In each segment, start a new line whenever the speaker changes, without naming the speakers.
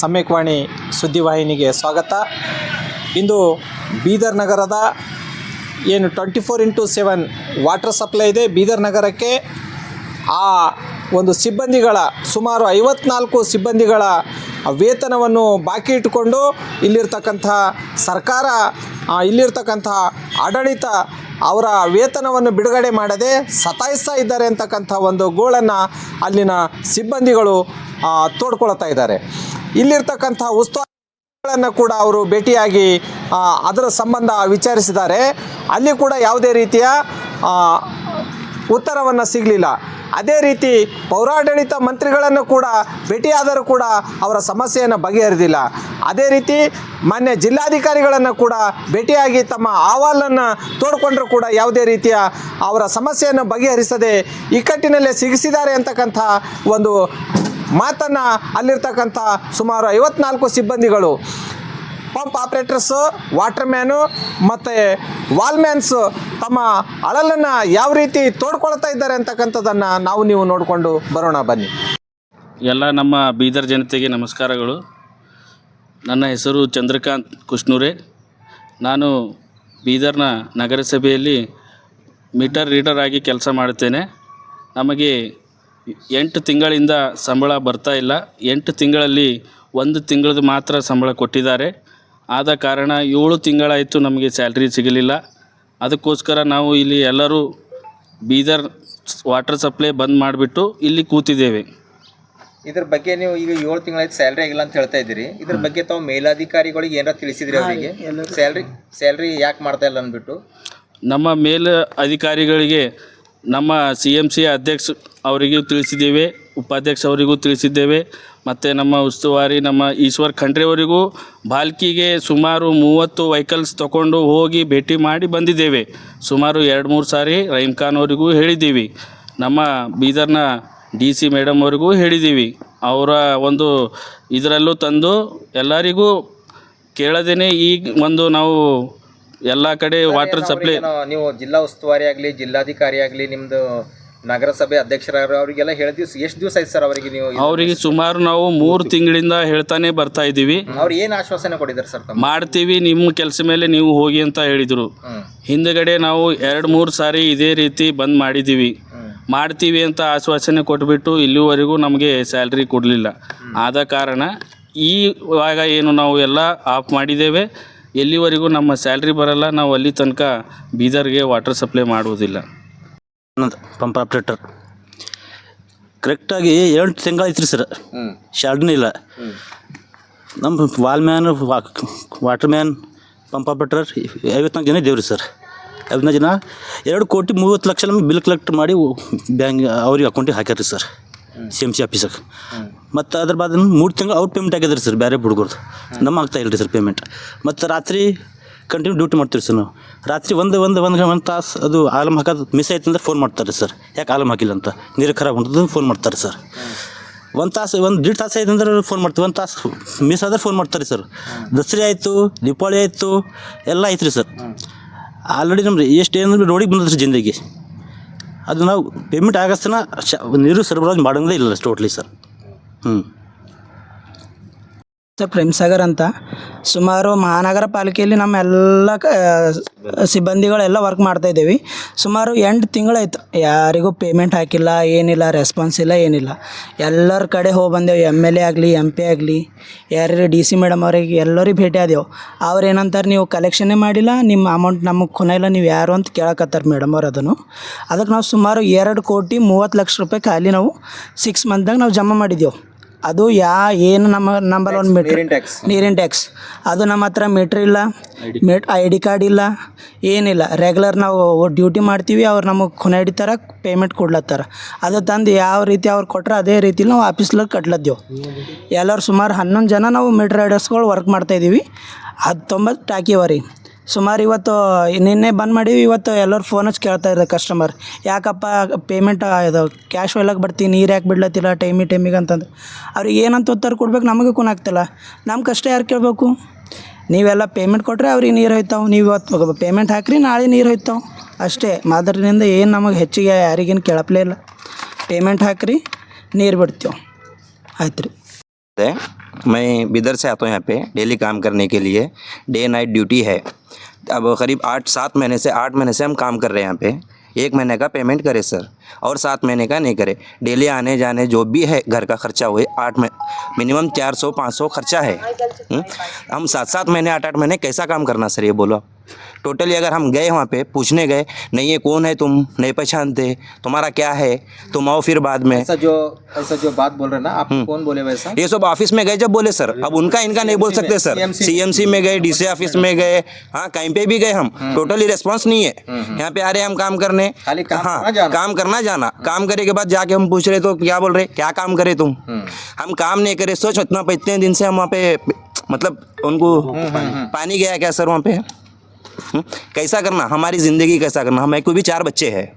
ಸಮ್ಯಕ್ವಾಣಿ ಸುದ್ದಿವಾಹಿನಿಗೆ ಸ್ವಾಗತ. ಇಂದು ಬೀದರ್ ನಗರದ ಏನು twenty four into seven water supply ಇದೆ. ಬೀದರ್ ನಗರಕ್ಕೆ ಆ ಒಂದು ಸಿಬ್ಬಂದಿಗಳ ಸುಮಾರು ಐವತ್ನಾಲ್ಕು ಸಿಬ್ಬಂದಿಗಳ ವೇತನವನ್ನು ಬಾಕಿ ಇಟ್ಟುಕೊಂಡು ಇಲ್ಲಿರ್ತಕ್ಕಂಥ ಸರ್ಕಾರ ಇಲ್ಲಿರ್ತಕ್ಕಂಥ ಆಡಳಿತ ಅವರ ವೇತನವನ್ನು ಬಿಡುಗಡೆ ಮಾಡದೆ ಸತಾಯಿಸ್ತಾ ಇದ್ದಾರೆ ಅಂತಕ್ಕಂಥ ಒಂದು ಗೋಳನ್ನು ಅಲ್ಲಿನ ಸಿಬ್ಬಂದಿಗಳು ತೋಡ್ಕೊಳ್ತಾ ಇದ್ದಾರೆ. ಇಲ್ಲಿರ್ತಕ್ಕಂಥ ಉಸ್ತುವಾರಿಗಳನ್ನು ಕೂಡ ಅವರು ಭೇಟಿಯಾಗಿ ಅದರ ಸಂಬಂಧ ವಿಚಾರಿಸಿದ್ದಾರೆ. ಅಲ್ಲಿ ಕೂಡ ಯಾವುದೇ ರೀತಿಯ ಉತ್ತರವನ್ನು ಸಿಗಲಿಲ್ಲ. ಅದೇ ರೀತಿ ಪೌರಾಡಳಿತ ಮಂತ್ರಿಗಳನ್ನು ಕೂಡ, ಭೇಟಿಯಾದರೂ ಕೂಡ ಅವರ ಸಮಸ್ಯೆಯನ್ನು ಬಗೆಹರಿದಿಲ್ಲ. ಅದೇ ರೀತಿ ಮಾನ್ಯ ಜಿಲ್ಲಾಧಿಕಾರಿಗಳನ್ನು ಕೂಡ ಭೇಟಿಯಾಗಿ ತಮ್ಮ ಅಹವಾಲನ್ನು ತೋಡ್ಕೊಂಡ್ರೂ ಕೂಡ ಯಾವುದೇ ರೀತಿಯ ಅವರ ಸಮಸ್ಯೆಯನ್ನು ಬಗೆಹರಿಸದೆ ಇಕ್ಕಟ್ಟಿನಲ್ಲೇ ಸಿಗಿಸಿದ್ದಾರೆ ಅಂತಕ್ಕಂಥ ಒಂದು ಮಾತನ್ನು ಅಲ್ಲಿರ್ತಕ್ಕಂಥ ಸುಮಾರು ಐವತ್ನಾಲ್ಕು ಸಿಬ್ಬಂದಿಗಳು. ಪಂಪ್ ಆಪ್ರೇಟರ್ಸು ವಾಟರ್ ಮ್ಯಾನು ಮತ್ತು ವಾಲ್ಮ್ಯಾನ್ಸ್ ತಮ್ಮ ಅಳಲನ್ನು ಯಾವ ರೀತಿ ತೋಡ್ಕೊಳ್ತಾ ಇದ್ದಾರೆ ಅಂತಕ್ಕಂಥದ್ದನ್ನು ನಾವು ನೀವು ನೋಡಿಕೊಂಡು ಬರೋಣ, ಬನ್ನಿ.
ಎಲ್ಲ ನಮ್ಮ ಬೀದರ್ ಜನತೆಗೆ ನಮಸ್ಕಾರಗಳು. ನನ್ನ ಹೆಸರು ಚಂದ್ರಕಾಂತ್ ಕುಷ್ಣೂರೆ. ನಾನು ಬೀದರ್ನ ನಗರಸಭೆಯಲ್ಲಿ ಮೀಟರ್ ರೀಡರ್ ಆಗಿ ಕೆಲಸ ಮಾಡುತ್ತೇನೆ. ನಮಗೆ ಎಂಟು ತಿಂಗಳಿಂದ ಸಂಬಳ ಬರ್ತಾ ಇಲ್ಲ. ಎಂಟು ತಿಂಗಳಲ್ಲಿ ಒಂದು ತಿಂಗಳದ್ದು ಮಾತ್ರ ಸಂಬಳ ಕೊಟ್ಟಿದ್ದಾರೆ. ಆದ ಕಾರಣ ಏಳು ತಿಂಗಳಾಯಿತು ನಮಗೆ ಸ್ಯಾಲ್ರಿ ಸಿಗಲಿಲ್ಲ. ಅದಕ್ಕೋಸ್ಕರ ನಾವು ಇಲ್ಲಿ ಎಲ್ಲರೂ ಬೀದರ್ ವಾಟರ್ ಸಪ್ಲೈ ಬಂದ್ ಮಾಡಿಬಿಟ್ಟು ಇಲ್ಲಿ ಕೂತಿದ್ದೇವೆ.
ಇದ್ರ ಬಗ್ಗೆ ನೀವು ಈಗ ಏಳು ತಿಂಗಳಾಯ್ತು ಸ್ಯಾಲ್ರಿ ಆಗಿಲ್ಲ ಅಂತ ಹೇಳ್ತಾ ಇದ್ದೀರಿ. ಇದ್ರ ಬಗ್ಗೆ ತಾವು ಮೇಲಾಧಿಕಾರಿಗಳಿಗೆ ಏನಾರ ತಿಳಿಸಿದ್ರಿ ಅವರಿಗೆ? ಸ್ಯಾಲ್ರಿ ಸ್ಯಾಲ್ರಿ ಯಾಕೆ ಮಾಡ್ತಾ ಇಲ್ಲ ಅಂದ್ಬಿಟ್ಟು?
ನಮ್ಮ ಮೇಲ್ ಅಧಿಕಾರಿಗಳಿಗೆ ನಮ್ಮ ಸಿ ಎಂ ಸಿ ಅಧ್ಯಕ್ಷ ಅವರಿಗೂ ತಿಳಿಸಿದ್ದೇವೆ. ಉಪಾಧ್ಯಕ್ಷ ಅವರಿಗೂ ತಿಳಿಸಿದ್ದೇವೆ. ಮತ್ತು ನಮ್ಮ ಉಸ್ತುವಾರಿ ನಮ್ಮ ಈಶ್ವರ್ ಖಂಡ್ರೆ ಅವರಿಗೂ ಬಾಲ್ಕಿಗೆ ಸುಮಾರು ಮೂವತ್ತು ವೆಹಿಕಲ್ಸ್ ತಗೊಂಡು ಹೋಗಿ ಭೇಟಿ ಮಾಡಿ ಬಂದಿದ್ದೇವೆ. ಸುಮಾರು ಎರಡು ಮೂರು ಸಾರಿ ರಹೀಮ್ ಖಾನ್ ಅವರಿಗೂ ಹೇಳಿದ್ದೀವಿ. ನಮ್ಮ ಬೀದರ್ನ ಡಿ ಸಿ ಮೇಡಮ್ ಅವರಿಗೂ ಹೇಳಿದ್ದೀವಿ. ಅವರ ಒಂದು ಇದರಲ್ಲೂ ತಂದು ಎಲ್ಲರಿಗೂ ಕೇಳದೇನೆ ಈಗ ಒಂದು ನಾವು ಎಲ್ಲ ಕಡೆ ವಾಟರ್ ಸಪ್ಲೈ
ನೀವು ಜಿಲ್ಲಾ ಉಸ್ತುವಾರಿ ಆಗಲಿ ಜಿಲ್ಲಾಧಿಕಾರಿ ಆಗಲಿ ನಿಮ್ದು ನಗರಸಭೆ ಅಧ್ಯಕ್ಷರ ಅವರಿಗೆಲ್ಲ ಹೇಳಿದ್ವಿ ಎಷ್ಟು ದಿವಸ ಆಯ್ತು ಸರ್ ಅವರಿಗೆ ನೀವು
ಅವರಿಗೆ ಸುಮಾರು ನಾವು ಮೂರು ತಿಂಗಳಿಂದ ಹೇಳ್ತಾನೆ ಬರ್ತಾ ಇದ್ದೀವಿ.
ಅವ್ರು ಏನು ಆಶ್ವಾಸನೆ ಕೊಟ್ಟಿದ್ದಾರೆ ಸರ್ ತಮ್ಮ
ಮಾಡ್ತೀವಿ ನಿಮ್ಮ ಕೆಲಸ ಮೇಲೆ ನೀವು ಹೋಗಿ ಅಂತ ಹೇಳಿದರು. ಹಿಂದಗಡೆ ನಾವು ಎರಡು ಮೂರು ಸಾರಿ ಇದೇ ರೀತಿ ಬಂದ್ ಮಾಡಿದ್ದೀವಿ. ಮಾಡ್ತೀವಿ ಅಂತ ಆಶ್ವಾಸನೆ ಕೊಟ್ಬಿಟ್ಟು ಇಲ್ಲಿವರೆಗೂ ನಮಗೆ ಸ್ಯಾಲ್ರಿ ಕೊಡಲಿಲ್ಲ. ಆದ ಕಾರಣ ಈ ಇವಾಗ ಏನು ನಾವು ಎಲ್ಲ ಆಫ್ ಮಾಡಿದ್ದೇವೆ. ಎಲ್ಲಿವರೆಗೂ ನಮ್ಮ ಸ್ಯಾಲ್ರಿ ಬರಲ್ಲ. ನಾವು ಅಲ್ಲಿ ತನಕ ಬೀದರ್ಗೆ ವಾಟರ್ ಸಪ್ಲೈ ಮಾಡುವುದಿಲ್ಲ.
ಅನ್ನೋದು ಪಂಪ್ ಆಪ್ರೇಟರ್. ಕರೆಕ್ಟಾಗಿ ಎಂಟು ತಿಂಗಳೈತ್ರಿ ಸರ್.
ಹ್ಮ್.
ಶಾಲ್ರಿನೇ ಇಲ್ಲ. ನಮ್ಮ wall man water man pump operator ಐವತ್ನಾಲ್ಕು ಜನ ಇದ್ದೇವ್ರಿ ಸರ್. ಐವತ್ನಾಲ್ಕು ಜನ. ಎರಡು ಕೋಟಿ ಮೂವತ್ತು ಲಕ್ಷ ನಮ್ಗೆ ಬಿಲ್ ಕಲೆಕ್ಟ್ ಮಾಡಿ ಬ್ಯಾಂಕ್ ಅವ್ರಿಗೆ ಅಕೌಂಟಿಗೆ ಹಾಕ್ಯಾರ ಸರ್. ಸಿ ಎಂ ಸಿ ಆಫೀಸಾಗ. ಮತ್ತು ಅದ್ರ ಬಾದ್ ಮೂರು ತಿಂಗಳು ಔಟ್ ಪೇಮೆಂಟ್ ಆಗಿದ್ರಿ ಸರ್ ಬೇರೆ ಹುಡುಗರ್ದು. ನಮ್ಮ ಆಗ್ತಾ ಇಲ್ಲ ರೀ ಸರ್ ಪೇಮೆಂಟ್. ಮತ್ತು ರಾತ್ರಿ ಕಂಟಿನ್ಯೂ ಡ್ಯೂಟಿ ಮಾಡ್ತೀವಿ ಸರ್ ನಾವು? ರಾತ್ರಿ ಒಂದು ಒಂದು ಒಂದು ಒಂದು ತಾಸು ಅದು ಆಲಮ್ ಹಾಕೋದು ಮಿಸ್ ಆಯ್ತು ಅಂದ್ರೆ ಫೋನ್ ಮಾಡ್ತಾರೆ ಸರ್. ಯಾಕೆ ಆಲಮ್ ಹಾಕಿಲ್ಲ ಅಂತ? ನೀರು ಖರಾಬ್ ಉಂಟು ಫೋನ್ ಮಾಡ್ತಾರೆ ಸರ್. ಒಂದು ತಾಸು, ಒಂದು ದೀಡ್ ತಾಸು ಆಯ್ತು ಅಂದ್ರೆ ಫೋನ್ ಮಾಡ್ತೀವಿ. ಒಂದು ತಾಸು ಮಿಸ್ ಆದ್ರೆ ಫೋನ್ ಮಾಡ್ತಾರೆ ಸರ್. ದಸರಾ ಆಯಿತು, ದೀಪಾವಳಿ ಆಯಿತು, ಎಲ್ಲ ಆಯ್ತು ರೀ ಸರ್. ಆಲ್ರೆಡಿ ನಮ್ದು ಎಷ್ಟು ಏನಂದ್ರೆ ರೋಡಿಗೆ ಬಂದದ್ರಿ ಜಿಂದಗಿ. ಅದು ನಾವು ಪೇಮೆಂಟ್ ಆಗಸ್ತನ ನೀರು ಸರಬರಾಜು ಮಾಡೋದೇ ಇಲ್ಲ ಟೋಟ್ಲಿ ಸರ್. ಹ್ಞೂ
ಸರ್ ಪ್ರೇಮ್ ಸಾಗರ್ ಅಂತ. ಸುಮಾರು ಮಹಾನಗರ ಪಾಲಿಕೆಯಲ್ಲಿ ನಮ್ಮ ಎಲ್ಲ ಕ ಸಿಬ್ಬಂದಿಗಳೆಲ್ಲ ವರ್ಕ್ ಮಾಡ್ತಾ ಇದ್ದೀವಿ. ಸುಮಾರು ಎಂಟು ತಿಂಗಳಾಯ್ತು. ಯಾರಿಗೂ ಪೇಮೆಂಟ್ ಹಾಕಿಲ್ಲ, ಏನಿಲ್ಲ ರೆಸ್ಪಾನ್ಸ್ ಇಲ್ಲ, ಏನಿಲ್ಲ. ಎಲ್ಲರ ಕಡೆ ಹೋಗಿ ಬಂದೆವು. ಎಂ ಎಲ್ ಎ ಆಗಲಿ ಎಂ ಪಿ ಆಗಲಿ, ಯಾರ್ಯಾರು ಡಿ ಸಿ ಮೇಡಮ್ ಅವ್ರಿಗೆ ಎಲ್ಲರಿಗೆ ಭೇಟಿ ಆದೆವು. ಅವ್ರು ಏನಂತಾರೆ, ನೀವು ಕಲೆಕ್ಷನ್ನೇ ಮಾಡಿಲ್ಲ, ನಿಮ್ಮ ಅಮೌಂಟ್ ನಮಗೆ ಕೊನೆಯಿಲ್ಲ ನೀವು ಯಾರು? ಅಂತ ಕೇಳಕತ್ತಾರೆ ಮೇಡಮ್ ಅವ್ರು ಅದನ್ನು. ಅದಕ್ಕೆ ನಾವು ಸುಮಾರು ಎರಡು ಕೋಟಿ ಮೂವತ್ತು ಲಕ್ಷ ರೂಪಾಯಿ ಖಾಲಿ ನಾವು ಸಿಕ್ಸ್ ಮಂತ್ದಾಗ ನಾವು ಜಮಾ ಮಾಡಿದ್ದೆವು ಅದು ಯಾ ಏನು ನಮ್ಮ ನಂಬರ್ ಒನ್ ಮೀಟ್ರ್
ನೀರಿನ ಟ್ಯಾಕ್ಸ್
ಅದು ನಮ್ಮ ಹತ್ರ ಮೀಟ್ರ್ ಇಲ್ಲ. ಮೀಟ್ ಐ ಡಿ ಕಾರ್ಡ್ ಇಲ್ಲ. ಏನಿಲ್ಲ. ರೆಗ್ಯುಲರ್ ನಾವು ಡ್ಯೂಟಿ ಮಾಡ್ತೀವಿ ಅವ್ರು ನಮಗೆ ಖುನ ಹಿಡಿತಾರ ಪೇಮೆಂಟ್ ಕೊಡ್ಲತ್ತಾರ. ಅದು ತಂದು ಯಾವ ರೀತಿ ಅವ್ರು ಕೊಟ್ರೆ ಅದೇ ರೀತಿಲಿ ನಾವು ಆಫೀಸ್ಲಾಗ ಕಟ್ಲತ್ತೇವು. ಎಲ್ಲರೂ ಸುಮಾರು ಹನ್ನೊಂದು ಜನ ನಾವು ಮೀಟ್ರ್ ರೈಡರ್ಸ್ಗಳು ವರ್ಕ್ ಮಾಡ್ತಾಯಿದ್ದೀವಿ ಹತ್ತೊಂಬತ್ತು ಟಾಕಿ ಅವ ರೀ ಸುಮಾರು ಇವತ್ತು, ನಿನ್ನೆ ಬಂದ್ ಮಾಡೀವಿ ಇವತ್ತು ಎಲ್ಲರೂ ಫೋನ್ ಹಚ್ಚಿ ಕೇಳ್ತಾ ಇದ್ದಾರೆ ಕಸ್ಟಮರ್ ಯಾಕಪ್ಪ ಪೇಮೆಂಟ್ ಇದು ಕ್ಯಾಶ್ ಒಯ್ಲಕ್ಕೆ ಬರ್ತೀನಿ ನೀರು ಯಾಕೆ ಬಿಡ್ಲತ್ತಿಲ್ಲ, ಟೈಮಿ ಟೈಮಿಗೆ ಅಂತಂದು. ಅವ್ರಿಗೆ ಏನಂತ ಉತ್ತರ ಕೊಡ್ಬೇಕು, ನಮಗೆ ಕುನಾಗ್ತಿಲ್ಲ ನಮ್ಮ ಕಷ್ಟ ಯಾರು ಕೇಳಬೇಕು? ನೀವೆಲ್ಲ ಪೇಮೆಂಟ್ ಕೊಟ್ಟರೆ ಅವ್ರಿಗೆ ನೀರು ಹೋಯ್ತಾವೆ. ನೀವು ಇವತ್ತು ಪೇಮೆಂಟ್ ಹಾಕ್ರಿ, ನಾಳೆ ನೀರು ಹೋಯ್ತಾವೆ. ಅಷ್ಟೇ ಮಾದರಿನಿಂದ ಏನು ನಮಗೆ ಹೆಚ್ಚಿಗೆ ಯಾರಿಗೇನು ಕೇಳಪ್ಲೇ ಇಲ್ಲ. ಪೇಮೆಂಟ್ ಹಾಕ್ರಿ, ನೀರು ಬಿಡ್ತೇವೆ. ಆಯ್ತು ರೀ
ಇದೆ मैं बिदर से आता हूँ यहाँ पे, डेली काम करने के लिए। डे नाइट ड्यूटी है। अब करीब आठ, सात महीने से, आठ महीने से हम काम कर रहे हैं यहाँ पे। एक महीने का पेमेंट करे सर, और सात महीने का नहीं करे। डेली आने जाने जो भी है, घर का खर्चा हुए आठ में मिनिमम चार सौ, पाँच सौ खर्चा है। हम्म? हम सात सात महीने, आठ आठ महीने कैसा काम करना सर, ये बोलो टोटली अगर हम गए वहाँ पे पूछने गए नहीं ये कौन है तुम? नहीं पहचानते। तुम्हारा क्या है? तुम आओ फिर बाद में.
ऐसा जो ऐसा जो बात बोल रहे ना आप कौन बोले वैसा?
ये सब ऑफ़िस में गए जब बोले सर अब उनका इनका नहीं बोल सकते सर सीएमसी में गए डीसी ऑफ़िस में गए। हाँ कहीं पे भी गए हम। टोटली रिस्पांस नहीं है। यहाँ पे आ रहे हम काम करने। हाँ काम करना जाना। काम करे के बाद जाके हम पूछ रहे तो क्या बोल रहे? क्या काम करे तुम? हम काम नहीं करे। सोच इतना इतने दिन से हम वहाँ पे मतलब उनको पानी गया क्या सर वहाँ पे? हम्म? कैसा करना? हमारी ज़िंदगी कैसा करना? हमारे को भी चार बच्चे हैं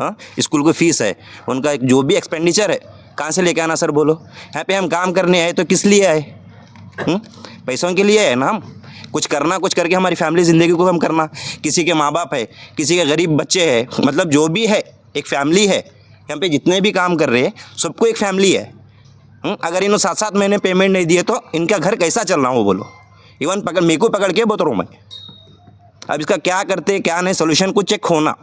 हाँ? स्कूल को फ़ीस है, उनका एक जो भी एक्सपेंडिचर है, कहाँ से लेके आना सर बोलो? यहाँ पे हम काम करने आए तो किस लिए आए? हम्म? पैसों के लिए है ना हम? कुछ करना, कुछ करके हमारी फैमिली ज़िंदगी को हम करना। किसी के माँ बाप है, किसी के गरीब बच्चे हैं मतलब जो भी है, एक फैमिली है, यहाँ पे जितने भी काम कर रहे हैं, सबको एक फैमिली है। हम्म? अगर इन्होंने सात सात महीने पेमेंट नहीं दिए तो इनका घर कैसा चल रहा वो बोलो? इवन पकड़, मेरे को पकड़ के बता रहा हूँ मैं। अब इसका क्या करते हैं, क्या नहीं सोल्यूशन कुछ चेक होना।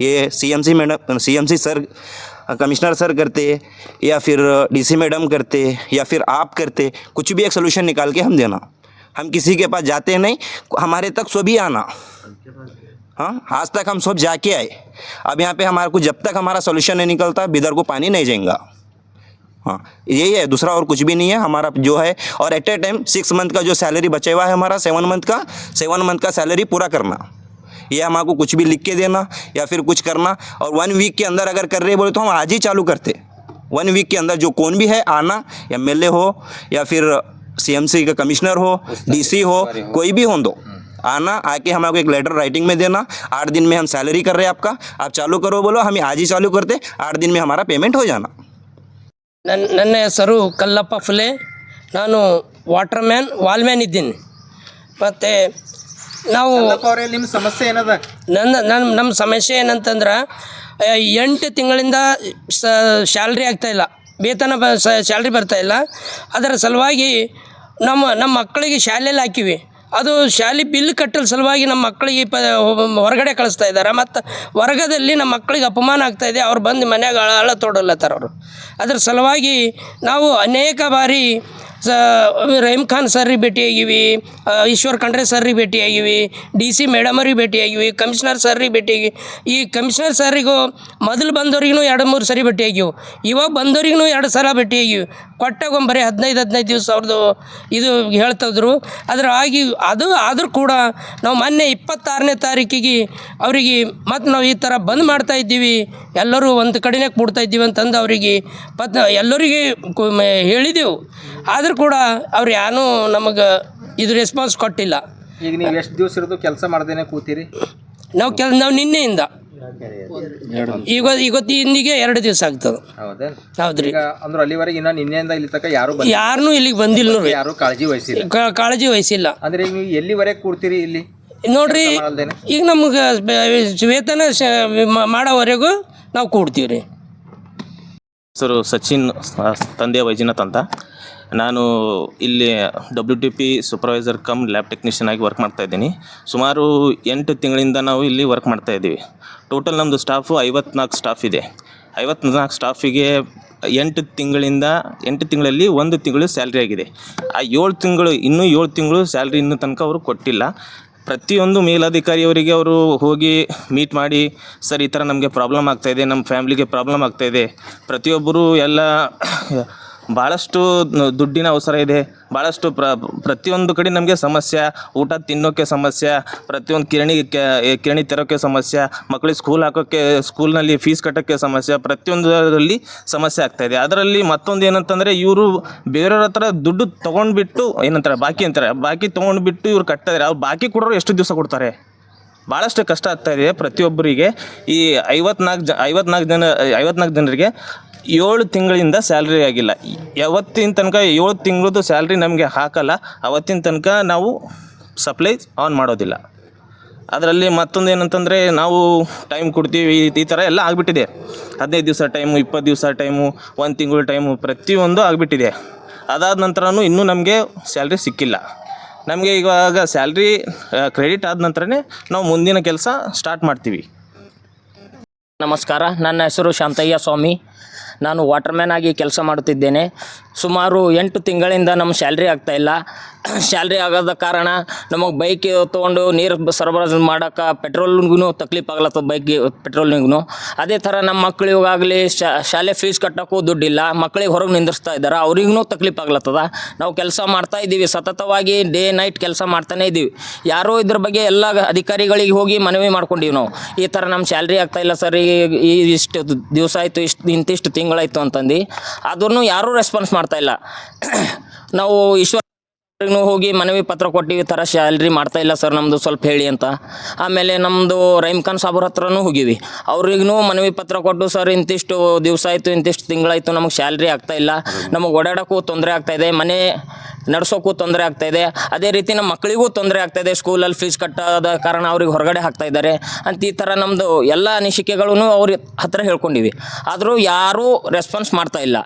ये CMC madam CMC sir commissioner sir करते, या फिर डीसी मैडम करते, या फिर आप करते, कुछ भी एक सोल्यूशन निकाल के हम देना। हम किसी के पास जाते नहीं, हमारे तक सभी आना। हाँ आज तक हम सब जाके आए। अब यहाँ पे हमारे को जब तक हमारा सोल्यूशन नहीं निकलता, बिदर को पानी नहीं जाएगा। हाँ यही है दूसरा और कुछ भी नहीं है हमारा जो है और at a time six month का जो सैलरी बचे हुआ है हमारा सेवन मंथ का सेवन मंथ का सैलरी पूरा करना। ये हमको कुछ भी लिख के देना या फिर कुछ करना और वन वीक के अंदर अगर कर रहे बोले तो हम आज ही चालू करते। वन वीक के अंदर जो कौन भी है आना एम एल ए हो या फिर सी एम सी का कमिश्नर हो डी सी हो कोई भी हो दो। आना आके हमको एक लेटर राइटिंग में देना आठ दिन में हम सैलरी कर रहे हैं आपका आप चालू करो बोलो हम आज ही चालू करते आठ दिन में हमारा पेमेंट हो जाना।
ನನ್ನ ನನ್ನ ಹೆಸರು ಕಲ್ಲಪ್ಪ ಫುಲೆ. ನಾನು ವಾಟರ್ ಮ್ಯಾನ್ ವಾಲ್ ಮ್ಯಾನ್ ಇದ್ದೀನಿ. ಮತ್ತು ನಾವು
ನಿಮ್ಮ ಸಮಸ್ಯೆ ಏನದ?
ನನ್ನ ನನ್ನ ನಮ್ಮ ಸಮಸ್ಯೆ ಏನಂತಂದ್ರೆ ಎಂಟು ತಿಂಗಳಿಂದ ಸ ಸ್ಯಾಲ್ರಿ ಆಗ್ತಾಯಿಲ್ಲ ವೇತನ ಬ ಸ್ಯಾಲ್ರಿ ಬರ್ತಾಯಿಲ್ಲ ಅದರ ಸಲುವಾಗಿ ನಮ್ಮ ನಮ್ಮ ಮಕ್ಕಳಿಗೆ ಶಾಲೆಯಲ್ಲಿ ಹಾಕಿವಿ. ಅದು ಶಾಲೆ ಬಿಲ್ ಕಟ್ಟಲು ಸಲುವಾಗಿ ನಮ್ಮ ಮಕ್ಕಳಿಗೆ ಪ, ಹೊರಗಡೆ ಕಳಿಸ್ತಾ ಇದ್ದಾರೆ. ಮತ್ತು ವರ್ಗದಲ್ಲಿ ನಮ್ಮ ಮಕ್ಕಳಿಗೆ ಅಪಮಾನ ಆಗ್ತಾ ಇದೆ. ಅವ್ರು ಬಂದು ಮನ್ಯಾಗ ಅಳ ಅಳ ತೊಡಲತ್ತಾರ ಅವರು. ಅದ್ರ ಸಲುವಾಗಿ ನಾವು ಅನೇಕ ಬಾರಿ ರಹೀಮ್ ಖಾನ್ ಸರ್ರಿ ಭೇಟಿಯಾಗಿವಿ ಈಶ್ವರ್ ಖಂಡ್ರೆ ಸರ್ರಿಗೆ ಭೇಟಿಯಾಗಿವಿ, ಡಿ ಸಿ ಮೇಡಮರಿಗೆ ಭೇಟಿಯಾಗಿವಿ, ಕಮಿಷನರ್ ಸರ್ರಿಗೆ ಭೇಟಿಯಾಗಿ, ಈ ಕಮಿಷನರ್ ಸರ್ರಿಗೂ ಮೊದಲು ಬಂದವ್ರಿಗೂ ಎರಡು ಮೂರು ಸರಿ ಭೇಟಿಯಾಗಿವು. ಇವಾಗ ಬಂದವ್ರಿಗೂ ಎರಡು ಸಲ ಭೇಟಿಯಾಗಿವಿ. ಕೊಟ್ಟಾಗ ಒಂದು ಬರೀ ಹದಿನೈದು ಹದಿನೈದು ದಿವಸ ಅವ್ರದ್ದು ಇದು ಹೇಳ್ತಿದ್ರು. ಅದ್ರ ಆಗಿ, ಅದು ಆದರೂ ಕೂಡ ನಾವು ಮೊನ್ನೆ ಇಪ್ಪತ್ತಾರನೇ ತಾರೀಕಿಗೆ ಅವರಿಗೆ ಮತ್ತು ನಾವು ಈ ಥರ ಬಂದ್ ಮಾಡ್ತಾ ಇದ್ದೀವಿ, ಎಲ್ಲರೂ ಒಂದು ಕಡೆನೇ ಕೂಡ್ತಾ ಇದ್ದೀವಿ ಅಂತಂದು ಅವರಿಗೆ ಪತ್, ಎಲ್ಲರಿಗೆ ಹೇಳಿದೆವು. ಆದರೂ ಕೂಡ ಅವ್ರು ಯಾರೂ ನಮಗೆ ಇದು ರೆಸ್ಪಾನ್ಸ್ ಕೊಟ್ಟಿಲ್ಲ.
ಈಗ ನೀವು ಎಷ್ಟು ದಿವಸ ಇರೋದು ಕೆಲಸ ಮಾಡ್ದೇನೆ ಕೂತೀರಿ?
ನಾವು ಕೆಲ ನಾವು ನಿನ್ನೆಯಿಂದ. ಈಗ ಇವತ್ತು ಇಂದಿಗೆ ಎರಡು ದಿವಸ ಆಗ್ತದೆ.
ಹೌದೇ
ಹೌದ್ರಿ.
ಈಗ ಅಂದ್ರೆ ಅಲ್ಲಿವರೆಗೆ ಇನ್ನ ನಿನ್ನೆಯಿಂದ ಇಲ್ಲಿ ತನಕ ಯಾರು ಬಂದಿಲ್ಲ.
ಯಾರನ್ನೂ ಇಲ್ಲಿಗೆ ಬಂದಿಲ್ಲ ನೋಡ್ರಿ
ಯಾರು ಕಾಳಜಿ ವಹಿಸಿಲ್ಲ.
ಕಾ- ಕಾಳಜಿ ವಹಿಸಿಲ್ಲ.
ಅಂದ್ರೆ ಈಗ ನೀವು ಎಲ್ಲಿವರೆಗೆ ಕೂರ್ತೀರಿ ಇಲ್ಲಿ?
ನೋಡ್ರಿ? ಈಗ ನಮ್ಗೆ ವೇತನ ಶ- ಮ- ಮಾಡೋವರೆಗೂ ನಾವು ಕೂಡ್ತೀವಿ ರೀ
ಹೆಸರು ಸಚಿನ್ ತಂದೆ ವೈಜನಾಥ್ ಅಂತ. ನಾನು ಇಲ್ಲಿ W T P supervisor cum lab technician ಆಗಿ ವರ್ಕ್ ಮಾಡ್ತಾ ಇದ್ದೀನಿ. ಸುಮಾರು ಎಂಟು ತಿಂಗಳಿಂದ ನಾವು ಇಲ್ಲಿ ವರ್ಕ್ ಮಾಡ್ತಾ ಇದ್ದೀವಿ. ಟೋಟಲ್ ನಮ್ಮದು ಸ್ಟಾಫು ಐವತ್ನಾಲ್ಕು ಸ್ಟಾಫ್ ಇದೆ. ಐವತ್ನಾಲ್ಕು ಸ್ಟಾಫಿಗೆ ಎಂಟು ತಿಂಗಳಿಂದ, ಎಂಟು ತಿಂಗಳಲ್ಲಿ ಒಂದು ತಿಂಗಳು ಸ್ಯಾಲ್ರಿ ಆಗಿದೆ. ಆ ಏಳು ತಿಂಗಳು, ಇನ್ನೂ ಏಳು ತಿಂಗಳು ಸ್ಯಾಲ್ರಿ ಇನ್ನೂ ತನಕ ಅವರು ಕೊಟ್ಟಿಲ್ಲ. ಪ್ರತಿಯೊಂದು ಮೇಲಧಿಕಾರಿಯವರಿಗೆ ಅವರು ಹೋಗಿ ಮೀಟ್ ಮಾಡಿ, ಸರ್, ಈ ಥರ ನಮಗೆ ಪ್ರಾಬ್ಲಮ್ ಆಗ್ತಾಯಿದೆ ನಮ್ಮ ಫ್ಯಾಮ್ಲಿಗೆ ಪ್ರಾಬ್ಲಮ್ ಆಗ್ತಾಯಿದೆ ಪ್ರತಿಯೊಬ್ಬರು ಎಲ್ಲ ಭಾಳಷ್ಟು ದುಡ್ಡಿನ ಅವಸರ ಇದೆ. ಭಾಳಷ್ಟು ಪ್ರ, ಪ್ರತಿಯೊಂದು ಕಡೆ ನಮಗೆ ಸಮಸ್ಯೆ, ಊಟ ತಿನ್ನೋಕ್ಕೆ ಸಮಸ್ಯೆ, ಪ್ರತಿಯೊಂದು ಕಿರಣಿ ಕಿರಣಿ ತರೋಕ್ಕೆ ಸಮಸ್ಯೆ ಮಕ್ಕಳಿಗೆ ಸ್ಕೂಲ್ ಹಾಕೋಕ್ಕೆ ಸ್ಕೂಲ್ನಲ್ಲಿ ಫೀಸ್ ಕಟ್ಟೋಕ್ಕೆ ಸಮಸ್ಯೆ, ಪ್ರತಿಯೊಂದರಲ್ಲಿ ಸಮಸ್ಯೆ ಆಗ್ತಾಯಿದೆ ಅದರಲ್ಲಿ ಮತ್ತೊಂದು ಏನಂತಂದರೆ ಇವರು ಬೇರೆಯವ್ರ ಹತ್ರ ದುಡ್ಡು ತೊಗೊಂಡ್ಬಿಟ್ಟು ಏನಂತಾರೆ, ಬಾಕಿ ಅಂತಾರೆ. ಬಾಕಿ ತೊಗೊಂಡ್ಬಿಟ್ಟು ಇವ್ರು ಕಟ್ಟಿದ್ರೆ. ಅವ್ರು ಬಾಕಿ ಕೊಡೋರು ಎಷ್ಟು ದಿವಸ ಕೊಡ್ತಾರೆ? ಭಾಳಷ್ಟು ಕಷ್ಟ ಆಗ್ತಾ ಇದೆ ಪ್ರತಿಯೊಬ್ಬರಿಗೆ. ಈ ಐವತ್ನಾಲ್ಕು ಜ, ಐವತ್ನಾಲ್ಕು ಜನ, ಐವತ್ನಾಲ್ಕು ಜನರಿಗೆ ಏಳು ತಿಂಗಳಿಂದ ಸ್ಯಾಲ್ರಿ ಆಗಿಲ್ಲ. ಯಾವತ್ತಿನ ತನಕ ಏಳು ತಿಂಗಳದ್ದು ಸ್ಯಾಲ್ರಿ ನಮಗೆ ಹಾಕಲ್ಲ, ಅವತ್ತಿನ ತನಕ ನಾವು ಸಪ್ಲೈ ಆನ್ ಮಾಡೋದಿಲ್ಲ. ಅದರಲ್ಲಿ ಮತ್ತೊಂದು ಏನಂತಂದರೆ ನಾವು ಟೈಮ್ ಕೊಡ್ತೀವಿ, ಈ- ಥರ ಎಲ್ಲ ಆಗಿಬಿಟ್ಟಿದೆ. ಹದಿನೈದು ದಿವಸ ಟೈಮು ಇಪ್ಪತ್ತು ದಿವಸ ಟೈಮು ಒಂದು ತಿಂಗಳು ಟೈಮು ಪ್ರತಿಯೊಂದು ಆಗಿಬಿಟ್ಟಿದೆ. ಅದಾದ ನಂತರನೂ ಇನ್ನೂ ನಮಗೆ ಸ್ಯಾಲ್ರಿ ಸಿಕ್ಕಿಲ್ಲ. ನಮಗೆ ಇವಾಗ ಸ್ಯಾಲ್ರಿ ಕ್ರೆಡಿಟ್ ಆದ ನಂತರನೇ ನಾವು ಮುಂದಿನ ಕೆಲಸ ಸ್ಟಾರ್ಟ್ ಮಾಡ್ತೀವಿ.
ನಮಸ್ಕಾರ, ನನ್ನ ಹೆಸರು ಶಾಂತಯ್ಯ ಸ್ವಾಮಿ. ನಾನು ವಾಟರ್ಮ್ಯಾನ್ ಆಗಿ ಕೆಲಸ ಮಾಡುತ್ತಿದ್ದೇನೆ. ಸುಮಾರು ಎಂಟು ತಿಂಗಳಿಂದ ನಮ್ಮ ಸ್ಯಾಲ್ರಿ ಆಗ್ತಾಯಿಲ್ಲ ಸ್ಯಾಲ್ರಿ ಆಗೋದ ಕಾರಣ ನಮಗೆ ಬೈಕ್ ತೊಗೊಂಡು ನೀರು ಸರಬರಾಜು ಮಾಡೋಕೆ ಪೆಟ್ರೋಲ್ಗೂ ತಕ್ಲೀಫ್ ಆಗ್ಲತ್ತದ ಬೈಕ್ಗೆ ಪೆಟ್ರೋಲ್ನಿಗೂ ಅದೇ ಥರ ನಮ್ಮ ಮಕ್ಕಳಿಗಾಗಲಿ ಶಾಲೆ ಫೀಸ್ ಕಟ್ಟೋಕ್ಕೂ ದುಡ್ಡಿಲ್ಲ. ಮಕ್ಕಳಿಗೆ ಹೊರಗೆ ನಿಂದಿರ್ಸ್ತಾ ಇದ್ದಾರೆ. ಅವ್ರಿಗೂ ತಕ್ಲೀಫ್ ಆಗ್ಲತ್ತದ. ನಾವು ಕೆಲಸ ಮಾಡ್ತಾ ಇದ್ದೀವಿ. ಸತತವಾಗಿ ಡೇ ನೈಟ್ ಕೆಲಸ ಮಾಡ್ತಾನೇ ಇದ್ದೀವಿ. ಯಾರೋ ಇದ್ರ ಬಗ್ಗೆ ಎಲ್ಲ ಅಧಿಕಾರಿಗಳಿಗೆ ಹೋಗಿ ಮನವಿ ಮಾಡ್ಕೊಂಡಿವಿ ನಾವು. ಈ ಥರ ನಮ್ಮ ಸ್ಯಾಲ್ರಿ ಆಗ್ತಾ ಇಲ್ಲ ಸರ್. ಈ ಇಷ್ಟು ದಿವಸ ಆಯಿತು, ಇಷ್ಟು, ಇಂತಿಷ್ಟು ತಿಂಗಳಾಯಿತು ಅಂತಂದು. ಅದನ್ನು ಯಾರೂ ರೆಸ್ಪಾನ್ಸ್ ಮಾಡ್ತಾ ಇಲ್ಲ. ನಾವು ಈಶ್ವರ ಅವ್ರಿಗೂ ಹೋಗಿ ಮನವಿ ಪತ್ರ ಕೊಟ್ಟಿವಿ ಥರ ಸ್ಯಾಲ್ರಿ ಮಾಡ್ತಾ ಇಲ್ಲ ಸರ್ ನಮ್ಮದು ಸ್ವಲ್ಪ ಹೇಳಿ ಅಂತ. ಆಮೇಲೆ ನಮ್ಮದು ರೈಮ್ ಖಾನ್ ಸಾಬ್ರ ಹತ್ರನೂ ಹೋಗಿವಿ. ಅವ್ರಿಗೂ ಮನವಿ ಪತ್ರ ಕೊಟ್ಟು ಸರ್ ಇಂತಿಷ್ಟು ದಿವಸ ಆಯಿತು, ಇಂತಿಷ್ಟು ತಿಂಗಳಾಯಿತು, ನಮಗೆ ಸ್ಯಾಲ್ರಿ ಆಗ್ತಾ ಇಲ್ಲ. ನಮಗೆ ಓಡಾಡೋಕ್ಕೂ ತೊಂದರೆ ಆಗ್ತಾ ಇದೆ, ಮನೆ ನಡೆಸೋಕ್ಕೂ ತೊಂದರೆ ಆಗ್ತಾ ಇದೆ. ಅದೇ ರೀತಿ ನಮ್ಮ ಮಕ್ಕಳಿಗೂ ತೊಂದರೆ ಆಗ್ತಾ ಇದೆ ಸ್ಕೂಲಲ್ಲಿ ಫೀಸ್ ಕಟ್ಟೋದ ಕಾರಣ ಅವ್ರಿಗೆ ಹೊರಗಡೆ ಹಾಕ್ತಾ ಇದ್ದಾರೆ. ಅಂತ ಈ ಥರ ನಮ್ಮದು ಎಲ್ಲ ಅನಿಸಿಕೆಗಳನ್ನು ಅವ್ರ ಹತ್ರ ಹೇಳ್ಕೊಂಡಿವಿ. ಆದರೂ ಯಾರೂ ರೆಸ್ಪಾನ್ಸ್ ಮಾಡ್ತಾ ಇಲ್ಲ.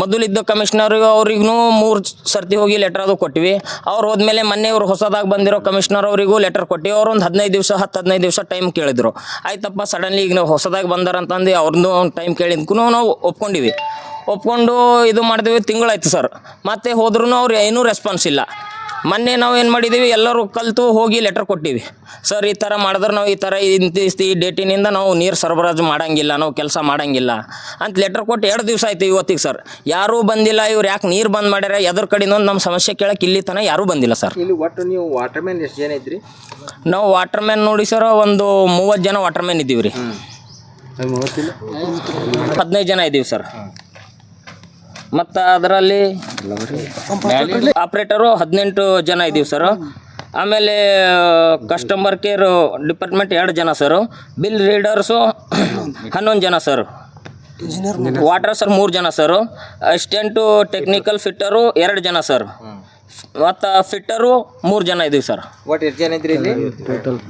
ಮೊದಲಿದ್ದ ಕಮಿಷನರ್ ಅವ್ರಿಗೂ ಮೂರು ಸರ್ತಿ ಹೋಗಿ ಲೆಟರ್ ಅದು ಕೊಟ್ಟಿವಿ ಅವ್ರು ಹೋದ್ಮೇಲೆ ಮೊನ್ನೆ ಇವ್ರು ಹೊಸದಾಗಿ ಬಂದಿರೋ ಕಮಿಷನರ್ ಅವರಿಗೂ ಲೆಟರ್ ಕೊಟ್ಟು ಅವ್ರು ಒಂದು ಹದಿನೈದು ದಿವಸ, ಹತ್ತು ಹದಿನೈದು ದಿವಸ ಟೈಮ್ ಕೇಳಿದ್ರು. ಆಯ್ತಪ್ಪ ಸಡನ್ಲಿ ಈಗ ನಾವು ಹೊಸದಾಗಿ ಬಂದಾರಂತಂದು ಒಂದು ಟೈಮ್ ಕೇಳಿದ್ಕೂ ನಾವು ಒಪ್ಕೊಂಡಿವಿ. ಒಪ್ಕೊಂಡು ಇದು ಮಾಡಿದ್ವಿ ತಿಂಗಳಾಯ್ತು ಸರ್ ಮತ್ತೆ ಹೋದ್ರೂ ಅವ್ರು ಏನೂ ರೆಸ್ಪಾನ್ಸ್ ಇಲ್ಲ. ಮೊನ್ನೆ ನಾವು ಏನು ಮಾಡಿದ್ದೀವಿ ಎಲ್ಲರೂ ಕಲಿತು ಹೋಗಿ ಲೆಟರ್ ಕೊಟ್ಟಿವಿ. ಸರ್ ಈ ಥರ ಮಾಡಿದ್ರೆ ನಾವು ಈ ಥರ ಇಂತಿಸ್ತಿ ಈ ಡೇಟಿನಿಂದ ನಾವು ನೀರು ಸರಬರಾಜು ಮಾಡಂಗಿಲ್ಲ ನಾವು ಕೆಲಸ ಮಾಡೋಂಗಿಲ್ಲ ಅಂತ ಲೆಟರ್ ಕೊಟ್ಟು ಎರಡು ದಿವಸ ಆಯ್ತು ಇವತ್ತಿಗೆ ಸರ್ ಯಾರೂ ಬಂದಿಲ್ಲ ಇವ್ರು ಯಾಕೆ ನೀರು ಬಂದ್ ಮಾಡ್ಯಾರ ಎದ್ರ ಕಡೆಯಿಂದ ನಮ್ಮ ಸಮಸ್ಯೆ ಕೇಳಕ್ಕೆ ಇಲ್ಲಿ ತನಕ ಯಾರೂ ಬಂದಿಲ್ಲ ಸರ್
ಇಲ್ಲಿ ಒಟ್ಟು ನೀವು ವಾಟರ್ಮ್ಯಾನ್ ಎಷ್ಟು ಜನ ಇದ್ರಿ?
ನಾವು ವಾಟರ್ಮ್ಯಾನ್ ನೋಡಿ ಸರ್ ಒಂದು ಮೂವತ್ತು ಜನ ವಾಟರ್ಮ್ಯಾನ್ ಇದ್ದೀವಿ ರೀ ಹದಿನೈದು ಜನ ಇದ್ದೀವಿ ಸರ್ ಮತ್ತು ಅದರಲ್ಲಿ ಆಪ್ರೇಟರು ಹದಿನೆಂಟು ಜನ ಇದ್ದೀವಿ ಸರ್ ಆಮೇಲೆ ಕಸ್ಟಮರ್ ಕೇರ್ ಡಿಪಾರ್ಟ್ಮೆಂಟ್ ಎರಡು ಜನ ಸರ್ ಬಿಲ್ ರೀಡರ್ಸು ಹನ್ನೊಂದು ಜನ ಸರ್ ವಾಟರ್ ಸರ್ ಮೂರು ಜನ ಸರ್ ಅಸಿಸ್ಟೆಂಟು ಟೆಕ್ನಿಕಲ್ ಫಿಟ್ಟರು ಎರಡು ಜನ ಸರ್ ಮತ್ತು ಫಿಟ್ಟರು ಮೂರು ಜನ ಇದ್ದೀವಿ ಸರ್
ಒಟ್ಟು ಎಷ್ಟು ಜನ ಇದ್ರಿ ಇಲ್ಲಿ?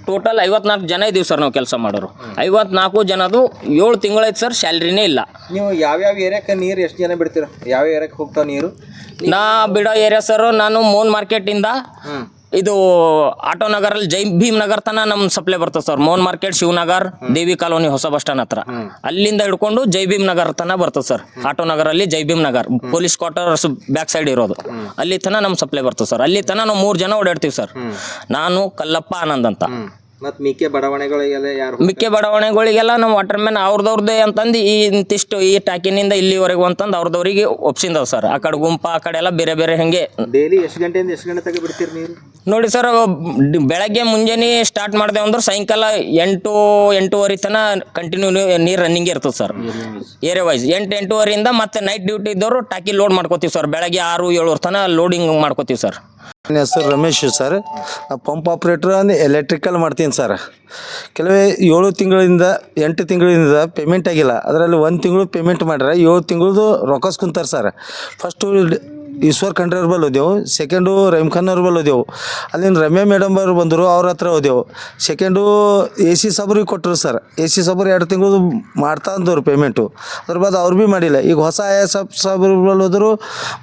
ಟೋಟಲ್ ಐವತ್ನಾಲ್ಕು ಜನ ಇದ್ದೀವಿ ಸರ್ ನಾವು ಕೆಲಸ ಮಾಡೋರು. ಐವತ್ನಾಲ್ಕು ಜನದು ಏಳು ತಿಂಗಳೈತೆ ಸರ್ ಸ್ಯಾಲ್ರಿನೇ ಇಲ್ಲ.
ನೀವು ಯಾವ್ಯಾವ ಏರಿಯಾಕ್ಕೆ ನೀರು ಎಷ್ಟು ಜನ ಬಿಡ್ತೀರ? ಯಾವ ಏರಿಯಾಕ್ಕೆ ಹೋಗ್ತಾವ ನೀರು?
ನಾ ಬಿಡೋ ಏರಿಯಾ ಸರ್ ನಾನು ಮೋನ್ ಮಾರ್ಕೆಟಿಂದ ಇದು ಆಟೋ ನಗರಲ್ಲಿ ಜೈ ಭೀಮ್ ನಗರ್ ತನ ನಮ್ ಸಪ್ಲೈ ಬರ್ತದೆ sir. Mohan market Shivnagar Devi colony ಹೊಸ ಬಸ್ ಸ್ಟ್ಯಾಂಡ್ ಹತ್ರ. ಅಲ್ಲಿಂದ ಹಿಡ್ಕೊಂಡು ಜೈ ಭೀಮ್ ನಗರ್ ತನ ಬರ್ತದೆ sir. Auto ನಗರಲ್ಲಿ Jai Bhim Nagar. Police quarters back side ಇರೋದು. ಅಲ್ಲಿ ತನ ನಮ್ ಸಪ್ಲೈ ಬರ್ತದೆ ಸರ್. ಅಲ್ಲಿ ತನ ನಾವು ಮೂರ್ ಜನ ಓಡಾಡ್ತೀವಿ ಸರ್. ನಾನು ಕಲ್ಲಪ್ಪ ಆನಂದ್ ಅಂತ.
ಮತ್ತು ಮಿಕ್ಕೆ ಬಡಾವಣೆಗಳಿಗೆಲ್ಲ ಯಾರು
ಮಿಕ್ಕೆ ಬಡಾವಣೆಗಳಿಗೆಲ್ಲ ನಮ್ಮ ವಾಟರ್ ಮ್ಯಾನ್ ಅವ್ರದವ್ರದ್ದೇ ಅಂತಂದು ಈ ಇಂತಿಷ್ಟು ಈ ಟ್ಯಾಕಿನಿಂದ ಇಲ್ಲಿವರೆಗೂ ಅಂತಂದು ಅವ್ರದವ್ರಿಗೆ ಒಪ್ಸಿಂದವ್ ಸರ್ ಆ ಕಡೆ ಗುಂಪ ಆ ಕಡೆ ಎಲ್ಲ ಬೇರೆ ಬೇರೆ ಹೆಂಗೆ.
ಡೈಲಿ ಎಷ್ಟು ಗಂಟೆಯಿಂದ ಎಷ್ಟು ಗಂಟೆ ತಗ ಬಿಡ್ತೀರಿ ನೀರು
ನೋಡಿ ಸರ್ ಬೆಳಗ್ಗೆ ಮುಂಜಾನೆ ಸ್ಟಾರ್ಟ್ ಮಾಡಿದೆ ಅಂದ್ರೆ ಸಾಯಂಕಾಲ ಎಂಟು ಎಂಟೂವರೆ ತನ ಕಂಟಿನ್ಯೂ ನೀರು ರನ್ನಿಂಗ್ ಇರ್ತದೆ ಸರ್ ಏರಿಯಾ ವೈಸ್ ಎಂಟು ಎಂಟೂವರೆಯಿಂದ ಮತ್ತೆ ನೈಟ್ ಡ್ಯೂಟಿ ಇದ್ದವರು ಟಾಕಿ ಲೋಡ್ ಮಾಡ್ಕೋತೀವಿ ಸರ್ ಬೆಳಗ್ಗೆ ಆರು ಏಳುವರೆ ತನ ಲೋಡಿಂಗ್ ಮಾಡ್ಕೋತೀವಿ ಸರ್
ನನ್ನ ಹೆಸರು ರಮೇಶ್ ಸರ್. ಪಂಪ್ ಆಪ್ರೇಟ್ರ್ ಅಂದರೆ ಎಲೆಕ್ಟ್ರಿಕಲ್ ಮಾಡ್ತೀನಿ ಸರ್. ಕೆಲವೇ ಏಳು ತಿಂಗಳಿಂದ ಎಂಟು ತಿಂಗಳಿಂದ ಪೇಮೆಂಟ್ ಆಗಿಲ್ಲ. ಅದರಲ್ಲಿ ಒಂದು ತಿಂಗಳು ಪೇಮೆಂಟ್ ಮಾಡ್ಯಾರ ಏಳು ತಿಂಗಳದು ರೊಕ್ಕಸ್ಕೊಂತಾರೆ ಸರ್. ಫಸ್ಟು ಈಶ್ವರ್ ಖಂಡ್ರೆ ಅವ್ರ ಬಲ್ ಹೋದೆವು ಸೆಕೆಂಡು ರಹೀಮ್ ಖಾನ್ ಅವ್ರ ಬಳಿ ಹೋದೆವು. ಅಲ್ಲಿಂದ ರಮ್ಯಾ ಮೇಡಮ್ ಅವರು ಬಂದರು, ಅವ್ರ ಹತ್ರ ಹೋದೆವು. ಸೆಕೆಂಡು ಎ ಸಿ ಸಬ್ರಿಗೆ ಕೊಟ್ಟರು ಸರ್ ಎ ಸಿ ಸಾಬ್ರು ಎರಡು ತಿಂಗಳು ಮಾಡ್ತಾ ಅಂದವ್ರು ಪೇಮೆಂಟು ಅದ್ರ ಬಾದ್ ಅವ್ರು ಭೀ ಮಾಡಿಲ್ಲ. ಈಗ ಹೊಸ ಎಸ್ ಎಫ್ ಸಾಬ್ರ ಬಲ್ಲಿ ಹೋದರು,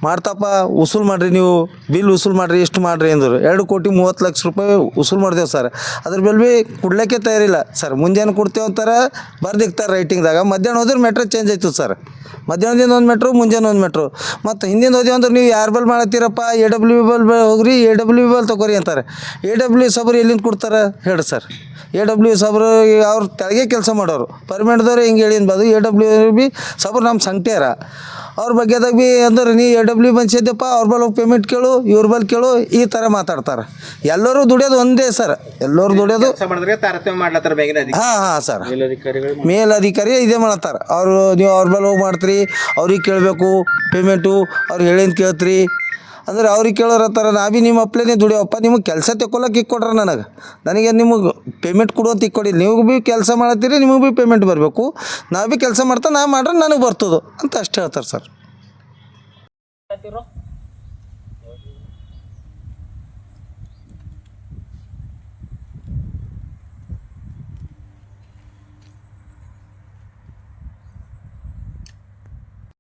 ಮಾಡ್ತಪ್ಪ, ವಸೂಲ್ ಮಾಡಿರಿ ನೀವು. ಬಿಲ್ ವಸೂಲ್ ಮಾಡಿರಿ ಎಷ್ಟು ಮಾಡಿರಿ ಅಂದರು. ಎರಡು ಕೋಟಿ ಮೂವತ್ತು ಲಕ್ಷ ರೂಪಾಯಿ ವಸೂಲ್ ಮಾಡ್ದೇವು ಸರ್ ಅದ್ರ ಮೇಲೆ ಭೀ ಕೊಡ್ಲಿಕ್ಕೆ ತಯಾರಿಲ್ಲ. ಸರ್, ಮುಂಜಾನೆ ಕೊಡ್ತೇವೆ ಅಂತಾರೆ, ಬರ್ದಿಕ್ತಾರೆ ರೈಟಿಂಗ್ದಾಗ ಮಧ್ಯಾಹ್ನ ಹೋದ್ರೆ ಮೆಟ್ರೋ ಚೇಂಜ್ ಆಯ್ತು ಸರ್ ಮಧ್ಯಾಹ್ನದಿಂದ ಒಂದು ಮೆಟ್ರೋ ಮುಂಜಾನೆ ಒಂದು ಮೆಟ್ರು ಮತ್ತು ಹಿಂದಿನ ಹೋದೇವು ಅಂದ್ರೆ ನೀವು ಯಾರ ಬಲ್ ಮಾಡತ್ತೀರಪ್ಪ? ಎ ಡಬ್ಲ್ಯೂ ಬಲ್ ಹೋಗ್ರಿ ಎ ಡಬ್ಲ್ಯೂ ಬಲ್ ತಗೋರಿ ಅಂತಾರೆ. ಎ ಡಬ್ಲ್ಯೂ ಸಬ್ರು ಎಲ್ಲಿಂದ ಕೊಡ್ತಾರೆ? ಹೇಳಿ ಸರ್. ಎ ಡಬ್ಲ್ಯೂ ಸಬ್ರು ಅವ್ರು ತೆಳಗೆ ಕೆಲಸ ಮಾಡೋರು. ಪರ್ಮನೆಂಟ್ದವ್ರು ಹಿಂಗೆ ಹೇಳಿ ಅನ್ಬೋದು ಎ ಡಬ್ಲ್ಯೂ ಬಿ ಸಬ್ರು ನಮ್ಮ ಸಂಖ್ಯೆರ ಅವ್ರ ಬಗ್ಗೆದಾಗ ಭೀ ಅಂದ್ರೆ ನೀ ಎ ಡಬ್ಲ್ಯೂ ಬಂದಿದ್ದಪ್ಪ ಅವ್ರ ಬಲ್ ಹೋಗಿ ಪೇಮೆಂಟ್ ಕೇಳು ಇವ್ರ ಬಲ್ ಕೇಳು ಈ ಥರ ಮಾತಾಡ್ತಾರೆ. ಎಲ್ಲರೂ ದುಡಿಯೋದು ಒಂದೇ ಸರ್. ಎಲ್ಲರೂ ದುಡಿಯೋದು ಹಾಂ ಹಾಂ ಸರ್. ಮೇಲಧಿಕಾರಿ ಇದೇ ಮಾಡತ್ತಾರ ಅವರು ನೀವು ಅವ್ರ ಬಲ್ ಹೋಗಿ ಮಾಡ್ತೀರಿ ಅವ್ರಿಗೆ ಕೇಳಬೇಕು ಪೇಮೆಂಟು ಅವ್ರು ಹೇಳಿಂದ ಕೇಳ್ತೀರಿ. ಅಂದ್ರೆ ಅವ್ರಿಗೆ ಕೇಳೋರತ್ತಾರ ನಾ ಭೀ ನಿಮ್ಮ ಅಪ್ಲೇನೇ ದುಡಿಯೋಪ್ಪ, ನಿಮಗೆ ಕೆಲಸ ತೆಕ್ಕೊಳಕ್ಕೆ ಇಕ್ಕೊಡ್ರ ನನಗೆ. ನನಗೆ ನಿಮಗೆ ಪೇಮೆಂಟ್ ಕೊಡುವಂತ ಇಕ್ಕೊಡಿ ನೀವು ಭೀ ಕೆಲಸ ಮಾಡತ್ತೀರಿ, ನಿಮಗೆ ಭೀ ಪೇಮೆಂಟ್ ಬರಬೇಕು. ನಾ ಭೀ ಕೆಲಸ ಮಾಡ್ತಾ, ನಾ ಮಾಡ್ರೆ ನನಗೆ ಬರ್ತದೆ. ಅಂತ ಅಷ್ಟು ಹೇಳ್ತಾರೆ ಸರ್.